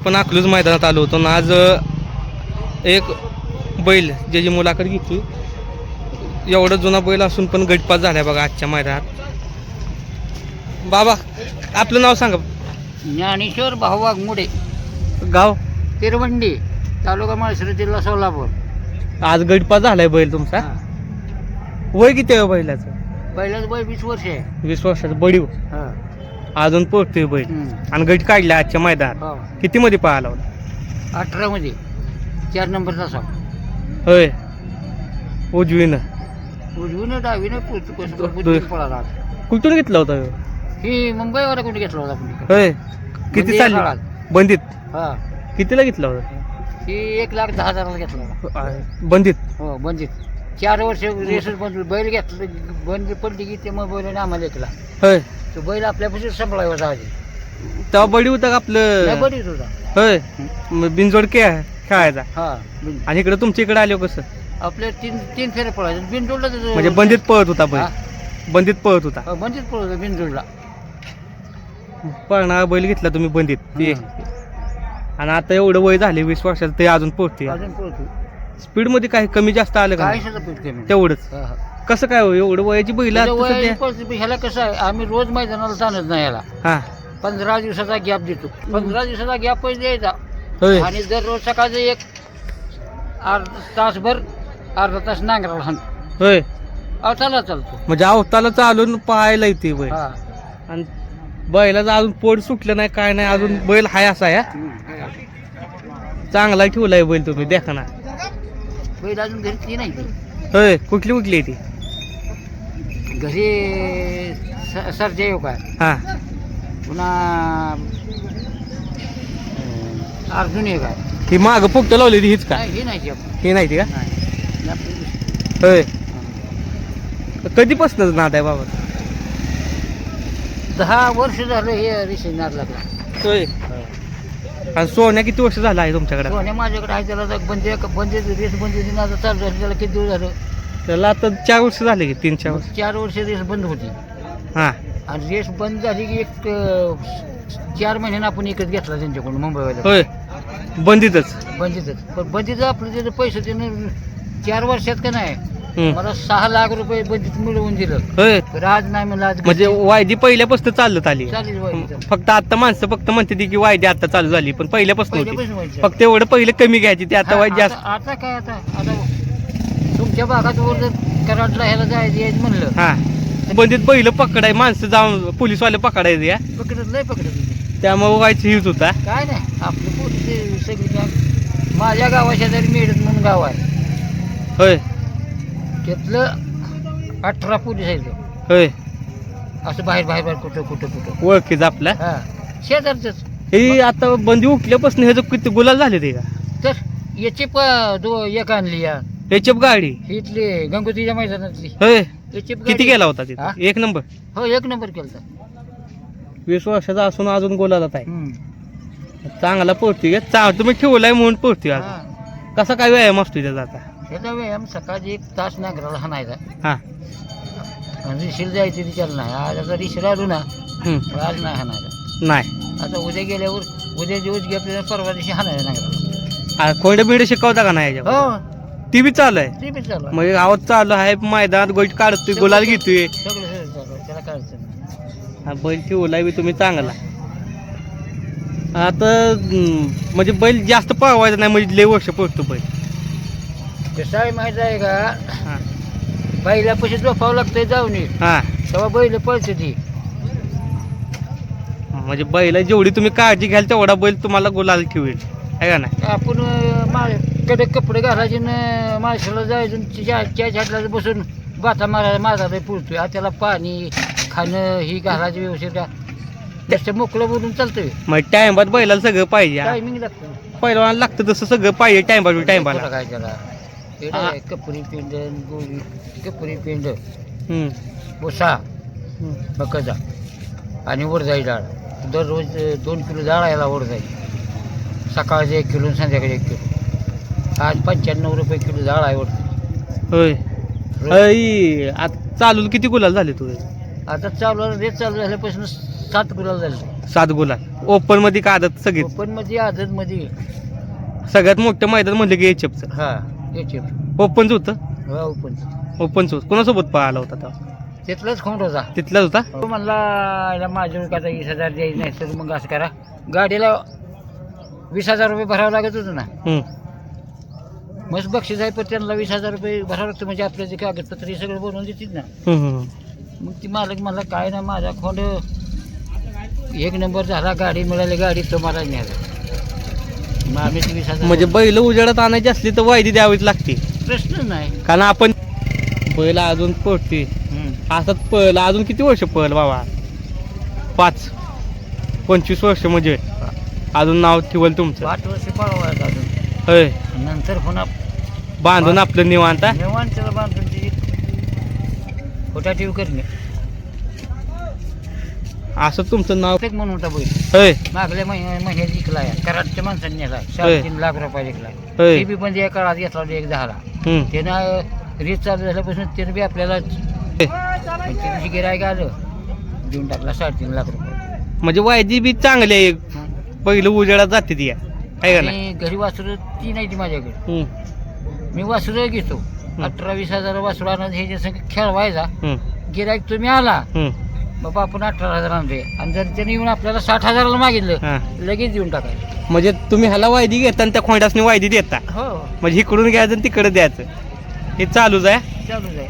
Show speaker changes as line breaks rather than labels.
आपण अकलूज मैदानात आलो होतो ना आज एक बैल ज्याची मुलाखत घेतली एवढा जुना बैल असून पण गटपास झालाय बघा आजच्या मैदानात. बाबा आपलं नाव सांगा.
ज्ञानेश्वर भाऊ वाघमोडे.
गाव?
तिरवंडी तालुका माळशिरस जिल्हा सोलापूर.
आज गटपास झालाय बैल तुमचा? वय किती आहे बैलाचं?
पहिल्याच वय वीस वर्ष आहे.
वीस वर्षाचं बडीव.
हा.
अजून पोहोचतोय बैल.
हम्म.
आणि गट काढला आजच्या मैदानात.
हो.
किती मध्ये पाहायला होता?
अठरामध्ये. चार नंबर तासा
होय. उजवीनं.
उजवीनं डावीनं पुढचं कसं पळाला
कुठून घेतला होता ह्यो?
ही मुंबईवाला कुठे घेतला होता आपण
होय. किती
बंदी
चालली. बंदीत?
हा.
कितीला घेतला होता?
ही एक लाख दहा हजाराला घेतला होता.
बंदीत?
हो बंदीत. चार वर्ष रेसच बंद बैल घेतलं बंद पडली की ते मग बैलाने आम्हाला घेतला
होय.
तो बैल आपल्यापासून संपला होता आधी.
तेव्हा बडी होता का आपलं?
बरीच होता.
होय. मग बिनजोड के खेळायचा.
हा बिन-
आणि इकडे तुमच्या इकडे आलो कसं?
आपल्या तीन तीन फेरे पळायचे. बिनजोडला त्याचं-
म्हणजे बंदीत पळत होता? बैल. बंदीत पळत होता.
हो, बंदीत पळवलं बिनजोडला.
पळणारा बैल घेतला तुम्ही बंदीत. ते. आणि आता एवढं वय झाले वीस वर्षाचं ते अजून पोहोचते
अजून पळतो
स्पीडमध्ये काही कमी जास्त आलं का?
काय सुद्धा पीठ कमी.
तेवढंच.
हा, हा.
कसं काय हो? एवढं वयाची बैल
त्याचं
आता
वय
सध्या?
ह्याला कसं आहे आम्ही रोज मैदानाला जाणत नाही याला.
हा.
पंधरा दिवसाचा गॅप देतो. पंधरा दिवसाचा गॅप द्यायचा.
होय.
आणि दररोज सकाळचं एक अर्धा तासभर अर्धा तास नांगराला हाण
होय.
अवताला चालतो.
म्हणजे अवताला चालून पाहायला येते बैल.
हा.
आणि बैलाचं अजून पोट सुटलं नाही काय नाही अजून बैल हाय असा या? चांगला ठेवलाय बैल तुम्ही देखा ना.
बैल अजून घरी नाही ती.
होय कुठली कुठली आहे ती
घरी स- सर्जा येऊ काय
हा
पुन्हा अं, अर्जुन येऊ काय
ही माग फुकट लावली हीच का
नाही, ही नाही ती आपली.
ही नाही ती का
नाही. आपली दुसरी.
होय. कधीपासूनच नाद आहे बाबा
दहा वर्ष झालं हे रिशी नाद लागला
होय आणि सोन्या किती वर्ष झालं आहे तुमच्याकडे?
सोन्या माझ्याकडे आहे त्याला आता बंदी बंदी रेस बंदी नाद चालू झाली त्याला किती दिवस झालं?
त्याला आता चार वर्ष झाले की तीन चार वर्ष.
चार वर्ष रेस बंद होती.
हा.
आणि रेस बंद झाली की एक अं, चार महिन्यानं आपण एकच घेतला त्यांच्याकडून मुंबईवाल्या
होय. बंदीतच.
बंदीतच. पण बंदीचं आपलं त्याचं पैसे त्यानं चार वर्षात का नाही. मला सहा लाख रुपये बंदीत मिळवून दिलं.
होय.
आज
म्हणजे वायदी पहिल्यापासून चालत आली. फक्त आता माणसं फक्त म्हणते ती की वायदी आता चालू झाली पण पहिल्यापासून होती.
पहिल्यापासून व्हायचं.
फक्त एवढं पहिले कमी घ्यायची ते आता जास्त
आता आता काय आता आता तुमच्या भागात वर कराडला ह्याला जायचं यायचं म्हणलं.
हा. बंदीत पहिलं पकडाय माणसं जाऊन पोलीसवाले पकडायचे या.
पकडत नाही पकडत होते.
त्यामुळे व्हायचं हीच होता.
काय नाही आपली पोलीस सगळी माझ्या गावाच्या जरी मेडत म्हणून गाव आहे.
होय.
त्यातलं अठरा पोलीस आहेत.
होय.
असं बाहेर बाहेर बाहेर कुठं कुठं कुठं.
ओळखीच आपला?
हा. शेजारचंच.
हे आता बंदी उठल्यापासून ह्याचं किती गुलाल झाले ते का?
तर याची प दो एक आणली या.
याची गाडी?
इथली गंगोतीच्या मैदानातली.
होय.
याची
किती गेला होता
हा?
तिथे एक नंबर?
हो एक नंबर केलता.
वीस वर्षाचा असून अजून गोलाला आहे. चांगला पोहतोय चांग तुम्ही ठेवलाय म्हणून
हा.
कसा काय व्यायाम असतोय त्याचा आता?
एक तास नांगराला हाणायचा
हा.
आणि रिशील जायचं विचार नाही. आज आता रिशील आलो ना. तर आज नाही हाणायचा
नाही.
आता उद्या गेल्यावर उद्या दिवस घे आपल्याला परवा दिवशी हाणायला
आ, खोंड बिंड शिकवता का नाही याच्यावर?
हो.
ती बी चालू आहे.
ते बी चालू आहे.
म्हणजे गावात चालू आहे मैदानात गोष्ट काढतोय गुलाल घेतोय.
सगळं सगळं चालू आहे. त्याला काय अडचण नाही.
हा बैल बी तुम्ही चांगला. आता हम्म, म्हणजे बैल जास्त पळवायचा नाही म्हणजे लय वर्ष पळतो बैल.
कसं आहे माहीत आहे का? बैला पैसे झोपावं लागतंय जाऊन ये.
हा.
तेव्हा बैल पळते ती.
म्हणजे बैला जेवढी तुम्ही काळजी घ्याल तेवढा बैल तुम्हाला गुलाल ठेवेल. आहे का नाही?
आपण अं, मा कडक कपडे घालायचे न माणसाला जायचं तिच्या छाटला बसून बाथा मारायला माझा पुरतोय त्याला पाणी खाणं ही घालायचं व्यवस्थित. का त्याच्या मोकळं बोलून चालतंय.
मग टाइमात बैलाला सगळं पाहिजे.
टायमिंग लागतं.
लागतं तसं सगळं पाहिजे
त्याला
टाइमपाला
काय त्याला? पिंड गोळी कपरी पिंड
हम्म.
भुसा. बकजा आणि वर जाई डाळ. दररोज दोन किलो डाळ यायला वर जाईल सकाळचे एक किलो संध्याकाळी एक किलो. आज पंच्याण्णव रुपये किलो डाळ आहे वरती
होय. आता चालू किती गुलाल झाले तुझे
आता चालू रेट चालू झाल्यापासून सात गुलाल झाले.
सात गुलाल. ओपनमध्ये का आदत सगळी
ओपनमध्ये आझादमध्ये.
सगळ्यात मोठं मैदान म्हणलं की एचएफचं
हा.
ओपनच होतं?
हा ओपन
ओपनच होतं. कोणासोबत पळाला होता तेव्हा?
तिथलाच खोंड होता.
तिथलाच होता?
तो म्हणला याला माझ्या का वीस हजार द्यायचे नाही तर मग असं करा. गाडीला वीस हजार रुपये भरावं लागत होतं ना.
हम्म.
मस्त बक्षीस आहे पण त्यांना वीस हजार रुपये भरावं लागतं म्हणजे आपल्या जे कागदपत्र हे सगळं बनवून देतील ना.
हम्म, हम्म.
मग ती मालक म्हणला काय ना माझा खोंड एक नंबर झाला गाडी मिळाली गाडी तुम्हाला न्यायला मग आम्ही ती वीस हजार
म्हणजे बैल उजेडात आणायची असली तर वायदी द्यावीच लागते.
प्रश्न नाही.
कारण आपण बैल अजून पळते
हम्म.
असंच पळल अजून किती वर्ष पळल बाबा? पाच. पंचवीस वर्ष म्हणजे. अजून नाव ठेवल तुमचं.
पाच वर्ष पळवायचं अजून.
होय.
नंतर पुन्हा
बांधून आपलं निवांत. हा?
निवांत बांधून तिची खोटा ठेव करणे.
असं तुमचं नाव?
प्रत्येक म्हणून होता बैल.
होय.
मागल्या महिन्या महिन्यात जिंकला कराडच्या माणसांनी नेला. साडेतीन लाख रुपये जिंकला
होय.
ती बी पण या काळात घेतला होता एक दहाला.
हम्म.
त्यानं रीत चालू झाल्यापासून त्यानं बी आपल्याला त्याची गिरायक आलं. देऊन टाकला साडेतीन लाख रुपये.
म्हणजे वायदी बी चांगली आहे. पहिलं उजेडात जाते ती. आहे का नाही?
आणि घरी वासरं ती नाही ती माझ्याकडे.
हम्म,
मी वासरं घेतो. अठरा वीस हजार वासरू आणत हे जे खेळवायचा.
हम्म,
गिरायक तुम्ही आला.
हम्म.
बाबा आपण अठरा हजार आणतोय आणि जर त्याने येऊन आपल्याला साठ हजाराला मागितलं
हा.
लगेच देऊन टाकायचं.
म्हणजे तुम्ही ह्याला वायदी घेता आणि त्या खोंडासनी वायदी देता.
हो.
म्हणजे इकडून घ्यायचं आणि तिकडे द्यायचं. हे चालूच आहे?
चालूच आहे.